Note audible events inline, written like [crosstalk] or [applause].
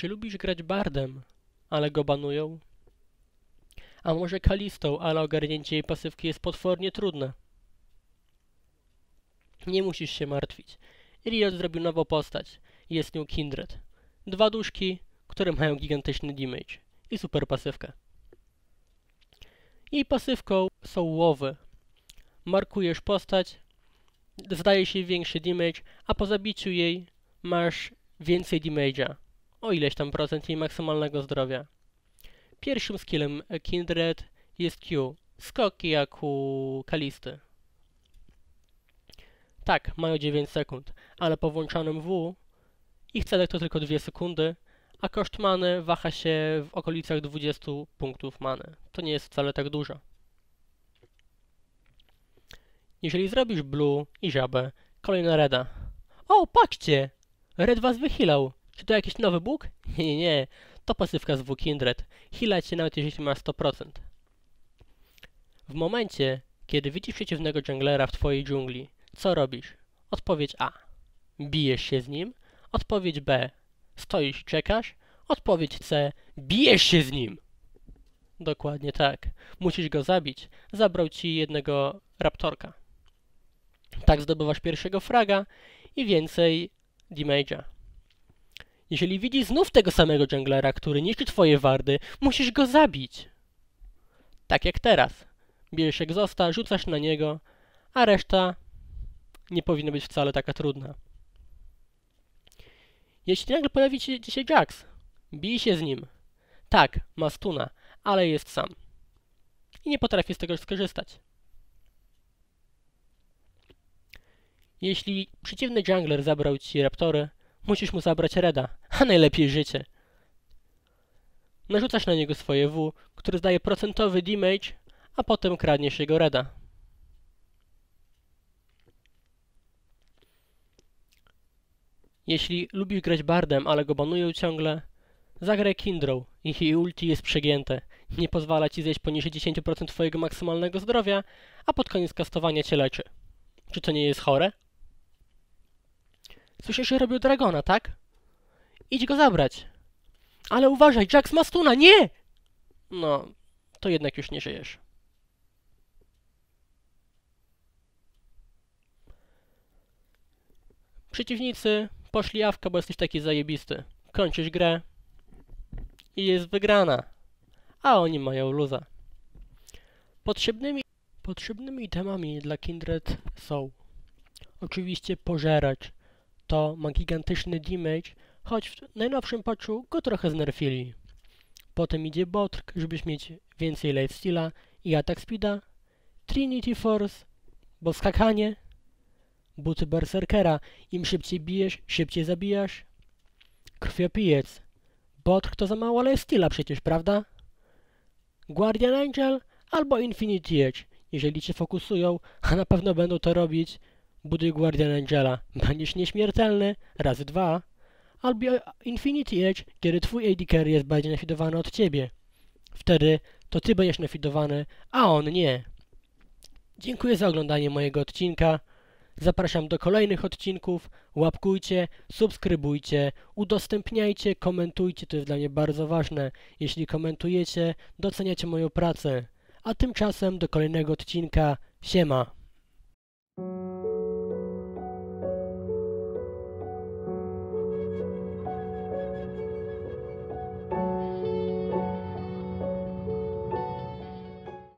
Czy lubisz grać bardem, ale go banują? A może kalistą, ale ogarnięcie jej pasywki jest potwornie trudne? Nie musisz się martwić. Riot zrobił nową postać. Jest nią Kindred. Dwa duszki, które mają gigantyczny damage i super pasywkę. Jej pasywką są łowy. Markujesz postać, zdaje się większy damage, a po zabiciu jej masz więcej damage'a. O ileś tam procent jej maksymalnego zdrowia. Pierwszym skillem Kindred jest Q. Skoki jak u Kalisty. Tak, mają 9 sekund, ale po włączonym W ich celek to tylko 2 sekundy, a koszt many waha się w okolicach 20 punktów many. To nie jest wcale tak dużo. Jeżeli zrobisz blue i żabę, kolejna reda. O, patrzcie! Red was wychilał. Czy to jakiś nowy bóg? [laughs] Nie, nie, nie. To pasywka z W-Kindred. Healać się nawet jeśli masz 100%. W momencie, kiedy widzisz przeciwnego junglera w twojej dżungli, co robisz? Odpowiedź A. Bijesz się z nim. Odpowiedź B. Stoisz czekasz. Odpowiedź C. Bijesz się z nim! Dokładnie tak. Musisz go zabić. Zabrał ci jednego raptorka. Tak zdobywasz pierwszego fraga i więcej damage'a. Jeżeli widzisz znów tego samego junglera, który niszczy twoje wardy, musisz go zabić. Tak jak teraz. Bierzesz egzosta, rzucasz na niego, a reszta nie powinna być wcale taka trudna. Jeśli nagle pojawi się dzisiaj Jax, bij się z nim. Tak, ma stuna, ale jest sam. I nie potrafi z tego skorzystać. Jeśli przeciwny jungler zabrał ci raptory, musisz mu zabrać reda, a najlepiej życie. Narzucasz na niego swoje W, które zdaje procentowy damage, a potem kradniesz jego reda. Jeśli lubisz grać bardem, ale go banują ciągle, zagraj Kindrow. Ich ulti jest przegięte. Nie pozwala ci zejść poniżej 10% twojego maksymalnego zdrowia, a pod koniec kastowania cię leczy. Czy to nie jest chore? Słyszysz, że robią Dragona, tak? Idź go zabrać. Ale uważaj, Jax ma stuna, nie! No, to jednak już nie żyjesz. Przeciwnicy poszli awka, bo jesteś taki zajebisty. Kończysz grę i jest wygrana. A oni mają luza. Potrzebnymi, potrzebnymi itemami dla Kindred są oczywiście pożeracz. To ma gigantyczny damage, choć w najnowszym patchu go trochę znerfili. Potem idzie Botrk, żebyś mieć więcej lifesteala i atak speeda. Trinity Force, bo skakanie. Buty Berserkera, im szybciej bijesz, szybciej zabijasz. Krwiopijec. Botrk to za mało lifesteala przecież, prawda? Guardian Angel albo Infinity Edge, jeżeli cię fokusują, a na pewno będą to robić, buduj Guardian Angela. Będziesz nieśmiertelny, razy dwa. Albo Infinity Edge, kiedy twój AD carry jest bardziej nafidowany od ciebie. Wtedy to ty będziesz nafidowany, a on nie. Dziękuję za oglądanie mojego odcinka. Zapraszam do kolejnych odcinków. Łapkujcie, subskrybujcie, udostępniajcie, komentujcie, to jest dla mnie bardzo ważne. Jeśli komentujecie, doceniacie moją pracę. A tymczasem do kolejnego odcinka. Siema!